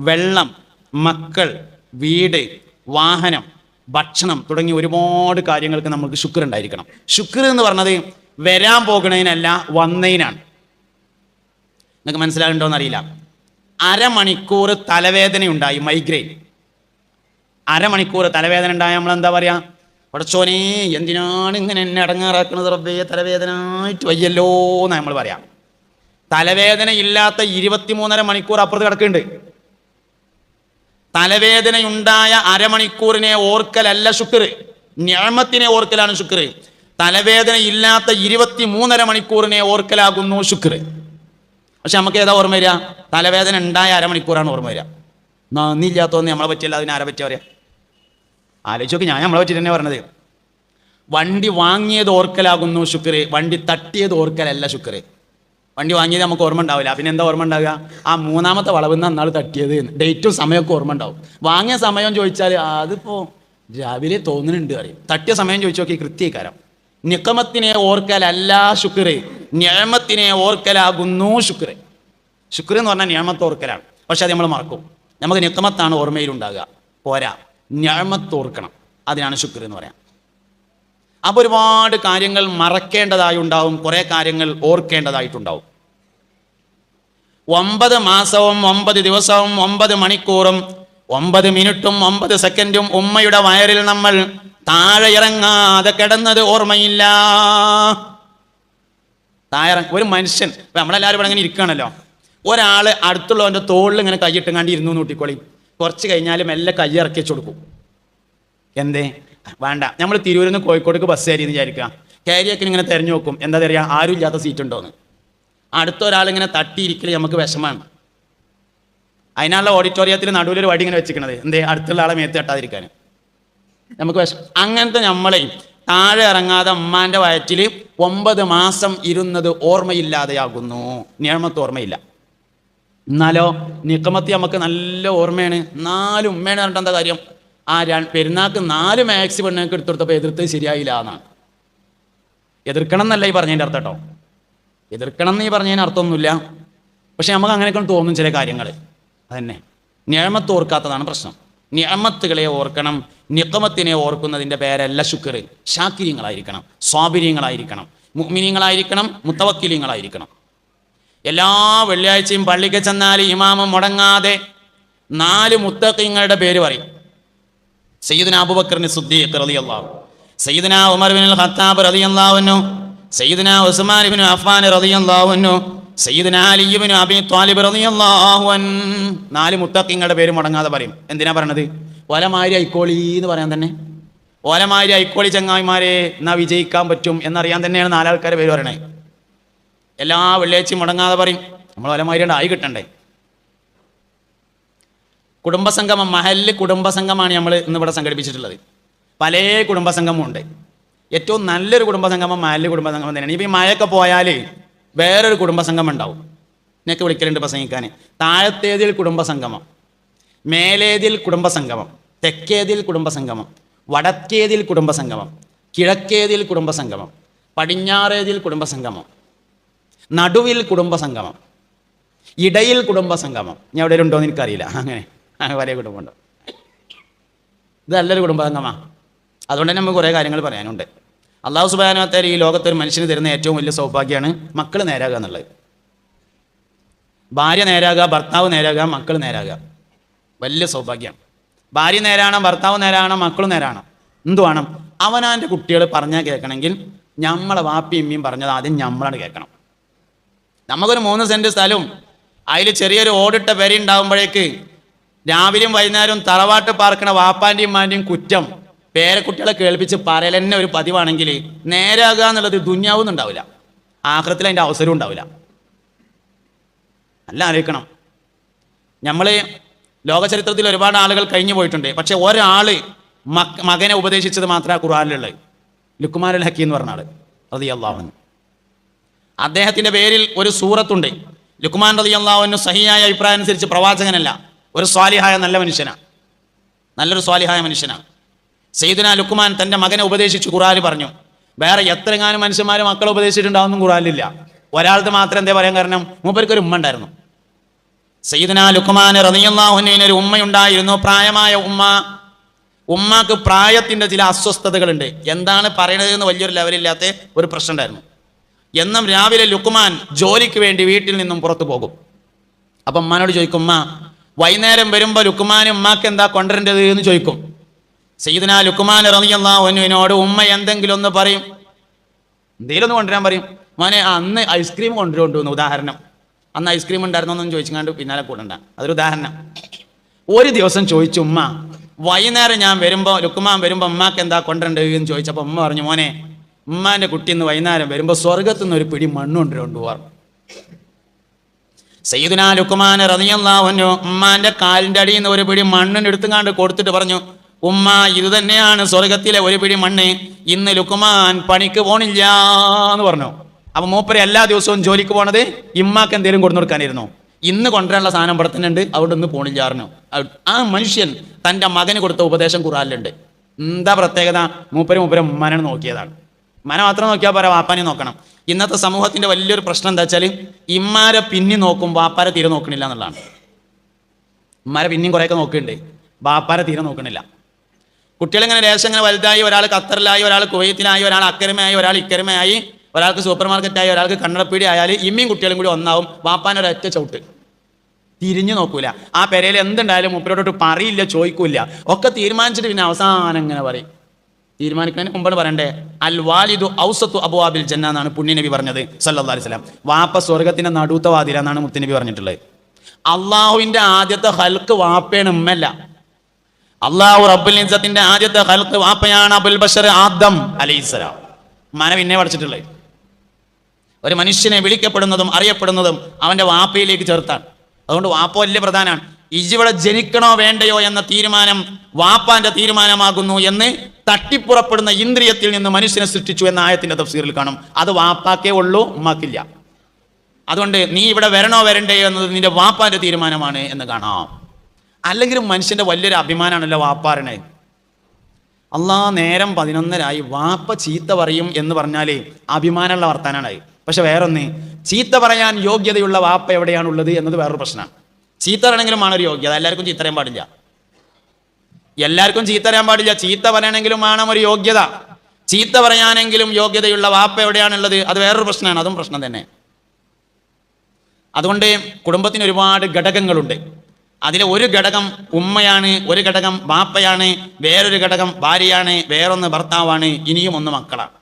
വെള്ളം മക്കൾ വീട് വാഹനം ഭക്ഷണം തുടങ്ങി ഒരുപാട് കാര്യങ്ങൾക്ക് നമുക്ക് ശുക്ർ ഉണ്ടായിരിക്കണം. ശുക്ർ എന്ന് പറഞ്ഞത് വരാൻ പോകുന്നതിനല്ല വന്നതിനാണ്. നിങ്ങൾക്ക് മനസ്സിലാകുന്നുണ്ടോ എന്നറിയില്ല. അരമണിക്കൂർ തലവേദന ഉണ്ടായി മൈഗ്രെയിൻ അരമണിക്കൂർ തലവേദന ഉണ്ടായ നമ്മൾ എന്താ പറയാ? പടച്ചോനെ എന്തിനാണ് ഇങ്ങനെ എന്നെ അടങ്ങാറാക്കുന്നത് റബ്ബേ? തലവേദന ആയിട്ട് വയ്യല്ലോ എന്ന് നമ്മൾ പറയാം. തലവേദന ഇല്ലാത്ത ഇരുപത്തിമൂന്നര മണിക്കൂർ അപ്പുറത്ത് കിടക്കുന്നുണ്ട്. തലവേദനയുണ്ടായ അരമണിക്കൂറിനെ ഓർക്കലല്ല ശുക്ർ. ഞാമത്തിനെ ഓർക്കലാണ് ശുക്ർ. തലവേദന ഇല്ലാത്ത ഇരുപത്തി മൂന്നര മണിക്കൂറിനെ ഓർക്കലാകുന്നു ശുക്ർ. പക്ഷെ നമുക്ക് ഏതാ ഓർമ്മ വരിക? തലവേദന ഉണ്ടായ അരമണിക്കൂറാണ് ഓർമ്മ വരിക. നന്ദിയില്ലാത്തതൊന്നും നമ്മളെ പറ്റിയല്ല അതിനെ ആരെ പറ്റിയ പറയാം? ആലോചിച്ച് നോക്കി ഞാൻ നമ്മളെ പറ്റി തന്നെ പറഞ്ഞത്. വണ്ടി വാങ്ങിയത് ഓർക്കലാകുന്നു ശുക്ർ. വണ്ടി തട്ടിയത് ഓർക്കലല്ല ശുക്ർ. വണ്ടി വാങ്ങിയത് നമുക്ക് ഓർമ്മ ഉണ്ടാവില്ല. പിന്നെ എന്താ ഓർമ്മ ഉണ്ടാവുക? ആ മൂന്നാമത്തെ വളവ് അന്നാൾ തട്ടിയത്. ഡേറ്റും സമയമൊക്കെ ഓർമ്മ ഉണ്ടാവും. വാങ്ങിയ സമയം ചോദിച്ചാൽ അതിപ്പോൾ രാവിലെ തോന്നുന്നുണ്ട് അറിയും തട്ടിയ സമയം ചോദിച്ചു നോക്കി കൃത്യക്കാരം നിക്കമത്തിനെ ഓർക്കലല്ല ശുക്രെ. ഞാമത്തിനെ ഓർക്കലാകുന്നു ശുക്രേ. ശുക്ര എന്ന് പറഞ്ഞാൽ ഞാമത്ത് ഓർക്കലാണ്. പക്ഷെ അത് നമ്മൾ മറക്കും. നമുക്ക് നിക്കമത്താണ് ഓർമ്മയിലുണ്ടാകുക. പോരാ. ഞാമത്ത് ഓർക്കണം. അതിനാണ് ശുക്ർ എന്ന് പറയാം. അപ്പോൾ ഒരുപാട് കാര്യങ്ങൾ മറക്കേണ്ടതായി ഉണ്ടാവും. കുറേ കാര്യങ്ങൾ ഓർക്കേണ്ടതായിട്ടുണ്ടാവും. ഒമ്പത് മാസവും ഒമ്പത് ദിവസവും ഒമ്പത് മണിക്കൂറും ഒമ്പത് മിനിറ്റും ഒമ്പത് സെക്കൻഡും ഉമ്മയുടെ വയറിൽ നമ്മൾ താഴെ ഇറങ്ങാതെ കിടന്നത് ഓർമ്മയില്ല. താഴെ ഒരു മനുഷ്യൻ നമ്മളെല്ലാവരും ഇവിടെ ഇങ്ങനെ ഇരിക്കുകയാണല്ലോ ഒരാൾ അടുത്തുള്ളവന്റെ തോളിൽ ഇങ്ങനെ കൈയിട്ട് കണ്ടി ഇരുന്നു നോട്ടിക്കോളി കുറച്ച് കഴിഞ്ഞാൽ മെല്ലെ കൈ ഇറക്കി വെച്ച് കൊടുക്കും. എന്തേ? വേണ്ട. നമ്മൾ തിരൂരിൽ നിന്ന് കോഴിക്കോടേക്ക് ബസ് കയറി എന്ന് വിചാരിക്കുക. കയറിയൊക്കെ ഇങ്ങനെ തിരഞ്ഞു നോക്കും. എന്താ തരിക ആരും ഇല്ലാത്ത സീറ്റ് ഉണ്ടോന്ന്. അടുത്ത ഒരാളിങ്ങനെ തട്ടിയിരിക്കൽ നമുക്ക് വിഷമാണ് അതിനുള്ള ഓഡിറ്റോറിയത്തിൽ നടുവിലൊരു വടി ഇങ്ങനെ വെച്ചിരിക്കണത്. എന്തേ? അടുത്തുള്ള ആളെ മേത്ത് തട്ടാതിരിക്കാൻ. നമുക്ക് വിഷം അങ്ങനത്തെ നമ്മളെ താഴെ ഇറങ്ങാതെ അമ്മാന്റെ വയറ്റിൽ ഒമ്പത് മാസം ഇരുന്നത് ഓർമ്മയില്ലാതെയാകുന്നു. നിയമത്ത് ഓർമ്മയില്ല. എന്നാലോ നിക്കമത്തി നമുക്ക് നല്ല ഓർമ്മയാണ്. നാല് ഉമ്മയാണ് പറഞ്ഞിട്ട് എന്താ കാര്യം? ആ പെരുന്നാൾക്ക് നാല് മാക്സി പെണ്ണുങ്ങൾക്ക് എടുത്തെടുത്തപ്പോൾ എതിർത്തത് ശരിയായില്ല എന്നാണ്. എതിർക്കണം എന്നല്ല ഈ പറഞ്ഞതിന്റെ അർത്ഥം കേട്ടോ. എതിർക്കണം എന്ന് ഈ പറഞ്ഞതിന് അർത്ഥമൊന്നുമില്ല. പക്ഷെ നമുക്ക് അങ്ങനെയൊക്കെ തോന്നും ചില കാര്യങ്ങൾ. അതന്നെ. ഞാമത്ത് ഓർക്കാത്തതാണ് പ്രശ്നം. ഞാമത്തുകളെ ഓർക്കണം. നിക്കമത്തിനെ ഓർക്കുന്നതിന്റെ പേരല്ല ശുക്ർ. ഷാക്കിര്യങ്ങളായിരിക്കണം സ്വാബിര്യങ്ങളായിരിക്കണം മുഗ്മിനിയങ്ങളായിരിക്കണം മുത്തവക്കിലിയങ്ങളായിരിക്കണം എല്ലാ വെള്ളിയാഴ്ചയും പള്ളിക്ക് ചെന്നാൽ ഇമാമം മുടങ്ങാതെ നാല് മുത്തക്കിങ്ങളുടെ പേര് പറയും. സയ്യിദ്ന അബുബക്കറിന് സുദ്ദീഖ് റളിയല്ലാഹു സയ്യിദ്ന ഉമർ ബിൻ ഖത്താബ് റളിയല്ലാഹു അൻഹു. സയ്യിദ്ന ഉസ്മാൻ അഫ്മാൻ അൻഹു സയ്യിദ്ന അലി ബിൻ അബി ത്വാലിബ് റളിയല്ലാഹു അൻ നാല് മുത്തക്കിങ്ങളുടെ പേര് മുടങ്ങാതെ പറയും. എന്തിനാ പറയണത്? ഓലമാരി ഐക്കോളി എന്ന് പറയാൻ തന്നെ. ഓലമാരി ഐക്കോളി ചങ്ങായിമാരെ എന്നാ വിജയിക്കാൻ പറ്റും എന്നറിയാൻ തന്നെയാണ് നാലാൾക്കാരെ പേര് പറയണേ. എല്ലാ വെള്ളിയാഴ്ചയും മുടങ്ങാതെ പറയും. നമ്മൾ ഓലമാരിയുടെ ആയി കിട്ടണ്ടേ. കുടുംബസംഗമം മഹൽ കുടുംബസംഗമാണ് നമ്മൾ ഇന്നിവിടെ സംഘടിപ്പിച്ചിട്ടുള്ളത്. പല കുടുംബസംഗമവും ഉണ്ട് ഏറ്റവും നല്ലൊരു കുടുംബസംഗമം മാലിന്യ കുടുംബസംഗമം തന്നെയാണ്. ഇപ്പം ഈ മഴയൊക്കെ പോയാൽ വേറൊരു കുടുംബസംഗമം ഉണ്ടാവും എന്നൊക്കെ വിളിക്കലുണ്ട് പ്രസംഗിക്കാൻ താഴത്തേതിൽ കുടുംബസംഗമം മേലേതിൽ കുടുംബസംഗമം തെക്കേതിൽ കുടുംബസംഗമം വടക്കേതിൽ കുടുംബസംഗമം കിഴക്കേതിൽ കുടുംബസംഗമം പടിഞ്ഞാറേതിൽ കുടുംബസംഗമം നടുവിൽ കുടുംബസംഗമം ഇടയിൽ കുടുംബസംഗമം. ഞാൻ എവിടെ ഉണ്ടോ എന്ന് എനിക്കറിയില്ല. അങ്ങനെ അങ്ങനെ വലിയ കുടുംബമുണ്ട്. ഇത് നല്ലൊരു കുടുംബസംഗമാണ് അതുകൊണ്ട് തന്നെ നമുക്ക് കുറേ കാര്യങ്ങൾ പറയാനുണ്ട്. അള്ളാഹു സുബാനോത്തേർ ഈ ലോകത്ത് ഒരു മനുഷ്യന് തരുന്ന ഏറ്റവും വലിയ സൗഭാഗ്യമാണ് മക്കൾ നേരാകുക എന്നുള്ളത്. ഭാര്യ നേരാകുക ഭർത്താവ് നേരാകുക മക്കൾ നേരാകുക. വലിയ സൗഭാഗ്യമാണ്. ഭാര്യ നേരാണം ഭർത്താവ് നേരാണം മക്കൾ നേരാണം എന്തു വേണം? അവനാന്റെ കുട്ടികൾ പറഞ്ഞാൽ കേൾക്കണമെങ്കിൽ നമ്മളെ വാപ്പിയും ഇമ്മയും പറഞ്ഞത് ആദ്യം നമ്മളാണ് കേൾക്കണം നമുക്കൊരു മൂന്ന് സെന്റ് സ്ഥലവും അതിൽ ചെറിയൊരു ഓടിട്ട പെര ഉണ്ടാകുമ്പോഴേക്ക് രാവിലെയും വൈകുന്നേരവും തറവാട്ട് പാർക്കണ വാപ്പാന്റെയും മാന്റെയും കുറ്റം. പേരക്കുട്ടികളെ കേൾപ്പിച്ച് പറയൽ തന്നെ ഒരു പതിവാണെങ്കിൽ നേരാകുക എന്നുള്ളത് ദുന്യാവൊന്നും ഉണ്ടാവില്ല ആഹ്രത്തിൽ അതിന്റെ അവസരവും ഉണ്ടാവില്ല. നല്ല ആലോചിക്കണം. നമ്മൾ ലോകചരിത്രത്തിൽ ഒരുപാട് ആളുകൾ കഴിഞ്ഞു പോയിട്ടുണ്ട്. പക്ഷെ ഒരാൾ മക് മകനെ ഉപദേശിച്ചത് മാത്രമേ ഖുർആാനിലുള്ളത് ലുക്കുമാരൽ ഹക്കി എന്ന് പറഞ്ഞ ആൾ റതി അള്ളാഹു അദ്ദേഹത്തിന്റെ പേരിൽ ഒരു സൂറത്തുണ്ട്. ലുക്കുമാൻ റതി അള്ളാഹുവിന് സഹിയായ അഭിപ്രായം അനുസരിച്ച് പ്രവാചകനല്ല. ഒരു സ്വാലിഹായ നല്ല മനുഷ്യനാണ് നല്ലൊരു സ്വാലിഹായ മനുഷ്യനാണ് സെയ്ദിന ലുക്മാൻ തന്റെ മകനെ ഉപദേശിച്ചു ഖുറാന് പറഞ്ഞു. വേറെ എത്രങ്ങാനും മനുഷ്യന്മാർ മക്കളെ ഉപദേശിച്ചിട്ടുണ്ടാവുന്നും ഖുറാനിലില്ല ഒരാൾക്ക് മാത്രം എന്താ പറയാൻ കാരണം? മൂപ്പർക്ക് ഒരു ഉമ്മ ഉണ്ടായിരുന്നു. സെയ്ദന ലുക്മാൻ റളിയല്ലാഹുവിന് ഒരു ഉമ്മയുണ്ടായിരുന്നു പ്രായമായ ഉമ്മ. ഉമ്മാക്ക് പ്രായത്തിന്റെ ചില അസ്വസ്ഥതകളുണ്ട്. എന്താണ് പറയണത് എന്ന് വലിയൊരു ലെവലില്ലാത്ത ഒരു പ്രശ്നം ഉണ്ടായിരുന്നു. എന്നും രാവിലെ ലുക്മാൻ ജോലിക്ക് വേണ്ടി വീട്ടിൽ നിന്നും പുറത്തു പോകും. അപ്പം ഉമ്മാനോട് ചോദിക്കും ഉമ്മ വൈകുന്നേരം വരുമ്പോൾ ലുക്മാൻ ഉമ്മാക്ക് എന്താ കൊണ്ടുവരേണ്ടത്? എന്ന് ചോദിക്കും. സയ്യിദന ലുക്കുമാൻ റളിയല്ലാഹുവിനോട് ഉമ്മ എന്തെങ്കിലും ഒന്ന് പറയും. എന്തെങ്കിലും ഒന്ന് കൊണ്ടുവരാൻ പറയും. മോനെ അന്ന് ഐസ്ക്രീം കൊണ്ടുവരുന്നു ഉദാഹരണം. അന്ന് ഐസ്ക്രീം ഉണ്ടായിരുന്നോന്നും ചോദിച്ചുകൊണ്ട് പിന്നാലെ കൂടണ്ട. അതൊരു ഉദാഹരണം. ഒരു ദിവസം ചോദിച്ചു ഉമ്മ വൈകുന്നേരം ഞാൻ വരുമ്പോൾ ലുക്കുമാൻ വരുമ്പോൾ ഉമ്മാക്ക് എന്താ കൊണ്ടുവരേണ്ടത്? എന്ന് ചോദിച്ചപ്പോൾ ഉമ്മ പറഞ്ഞു മോനെ ഉമ്മാന്റെ കുട്ടി ഇന്ന് വൈകുന്നേരം വരുമ്പോൾ സ്വർഗത്തു നിന്ന് ഒരു പിടി മണ്ണ് കൊണ്ടുവരുന്നു പറഞ്ഞു. സയ്യിദുന ലുക്കുമാൻ റളിയല്ലാഹു ഉമ്മാന്റെ കാലിന്റെ അടിയിൽ നിന്ന് ഒരു പിടി മണ്ണിന് എടുത്തുകാണ്ട് കൊടുത്തിട്ട് പറഞ്ഞു ഉമ്മ ഇത് തന്നെയാണ് സ്വർഗത്തിലെ ഒരു പിടി മണ്ണ്. ഇന്ന് ലുക്കുമാൻ പണിക്ക് പോണില്ല എന്ന് പറഞ്ഞു. അപ്പൊ മൂപ്പര് എല്ലാ ദിവസവും ജോലിക്ക് പോണത് ഇമ്മാക്ക് എന്തെങ്കിലും കൊണ്ടു കൊടുക്കാനിരുന്നു. ഇന്ന് കൊണ്ടുവരാനുള്ള സാധനം ഇവിടെ അവിടെ ഒന്ന് പോണില്ല പറഞ്ഞു. ആ മനുഷ്യൻ തന്റെ മകന് കൊടുത്ത ഉപദേശം ഖുറാനിലുണ്ട് എന്താ പ്രത്യേകത? മൂപ്പര് മൂപ്പര് ഉമ്മനെ നോക്കിയതാണ്. മന മാത്രം നോക്കിയാൽ പോരാ വാപ്പാനെ നോക്കണം. ഇന്നത്തെ സമൂഹത്തിന്റെ വലിയൊരു പ്രശ്നം എന്താ വെച്ചാൽ ഇമ്മാരെ പിന്നി നോക്കും വാപ്പാരെ തീരെ നോക്കണില്ല എന്നുള്ളതാണ്. ഇമ്മാരെ പിന്നെയും കുറേയൊക്കെ നോക്കുന്നുണ്ട്. വാപ്പാരെ തീരെ നോക്കണില്ല. കുട്ടികളിങ്ങനെ ലേശം ഇങ്ങനെ വലുതായി ഒരാൾ ഖത്തറിലായി ഒരാൾ കുവൈത്തിലായി ഒരാൾ അക്കരമയായി ഒരാൾ ഇക്കരമയായി ഒരാൾക്ക് സൂപ്പർ മാർക്കറ്റായി ഒരാൾക്ക് കണ്ണടപ്പീടി ആയാൽ ഇമ്മിയും കുട്ടികളും കൂടി ഒന്നാവും. വാപ്പാനൊരു ഒറ്റ ചവിട്ട്. തിരിഞ്ഞു നോക്കൂല. ആ പെരയിൽ എന്തുണ്ടായാലും മുപ്പരോട്ട് പറയില്ല ചോദിക്കൂല ഒക്കെ തീരുമാനിച്ചിട്ട് പിന്നെ അവസാനം ഇങ്ങനെ പറയും. തീരുമാനിക്കുന്നതിന് മുമ്പാണ് പറയണ്ടേ? അൽ വാലിദു ഔസത്തു അബുവാബിൽ ജന്ന എന്നാണ് പുണ്യനബി പറഞ്ഞത് സല്ലാ അലൈഹി വസല്ലം. വാപ്പ സ്വർഗത്തിന്റെ നടുത്ത വാതില എന്നാണ് മുത്തനബി പറഞ്ഞിട്ടുള്ളത്. അള്ളാഹുവിന്റെ ആദ്യത്തെ ഹൽക്ക് വാപ്പയാണ് ഉമ്മല്ല അള്ളാഹു റബ്ബുൽ ആദ്യത്തെ ഹൽക്ക് വാപ്പയാണ് അബുൽ ബഷർ ആദം അലൈഹിസ്സലാം മന പിന്നെ പഠിച്ചിട്ടുള്ളത് ഒരു മനുഷ്യനെ വിളിക്കപ്പെടുന്നതും അറിയപ്പെടുന്നതും അവന്റെ വാപ്പയിലേക്ക് ചേർത്താണ്. അതുകൊണ്ട് വാപ്പ വലിയ പ്രധാനമാണ്. ഇജിവിടെ ജനിക്കണോ വേണ്ടയോ എന്ന തീരുമാനം വാപ്പാന്റെ തീരുമാനമാകുന്നു എന്ന് തട്ടിപ്പുറപ്പെടുന്ന ഇന്ദ്രിയത്തിൽ നിന്ന് മനുഷ്യനെ സൃഷ്ടിച്ചു എന്ന ആയത്തിന്റെ തഫ്സീറിൽ കാണും. അത് വാപ്പാക്കേ ഉള്ളൂ ഉമ്മാക്കില്ല. അതുകൊണ്ട് നീ ഇവിടെ വരണോ വരണ്ടയോ എന്നത് നിന്റെ വാപ്പാന്റെ തീരുമാനമാണ് എന്ന് കാണാം. അല്ലെങ്കിലും മനുഷ്യന്റെ വലിയൊരു അഭിമാനമാണല്ലോ വാപ്പാറിനെ. അള്ളാ നേരം പതിനൊന്നരായി വാപ്പ ചീത്ത പറയും എന്ന് പറഞ്ഞാലേ അഭിമാനമുള്ള വർത്താനാണ് പക്ഷെ വേറൊന്ന് ചീത്ത പറയാൻ യോഗ്യതയുള്ള വാപ്പ എവിടെയാണുള്ളത് എന്നത് വേറൊരു പ്രശ്നമാണ്. ചീത്ത പറയണമെങ്കിലും ആണ് ഒരു യോഗ്യത എല്ലാവർക്കും ചീത്ത പറയാൻ പാടില്ല. എല്ലാവർക്കും ചീത്ത പറയാൻ പാടില്ല. ചീത്ത പറയണമെങ്കിലും ആണ് ഒരു യോഗ്യത? ചീത്ത പറയാനെങ്കിലും യോഗ്യതയുള്ള വാപ്പ എവിടെയാണുള്ളത്? അത് വേറൊരു പ്രശ്നമാണ് അതും പ്രശ്നം തന്നെ. അതുകൊണ്ട് കുടുംബത്തിന് ഒരുപാട് ഘടകങ്ങളുണ്ട്. അതിലെ ഒരു ഘടകം ഉമ്മയാണ് ഒരു ഘടകം ബാപ്പയാണ് വേറൊരു ഘടകം ഭാര്യയാണ് വേറൊന്ന് ഭർത്താവാണ് ഇനിയും ഒന്ന് മക്കളാണ്.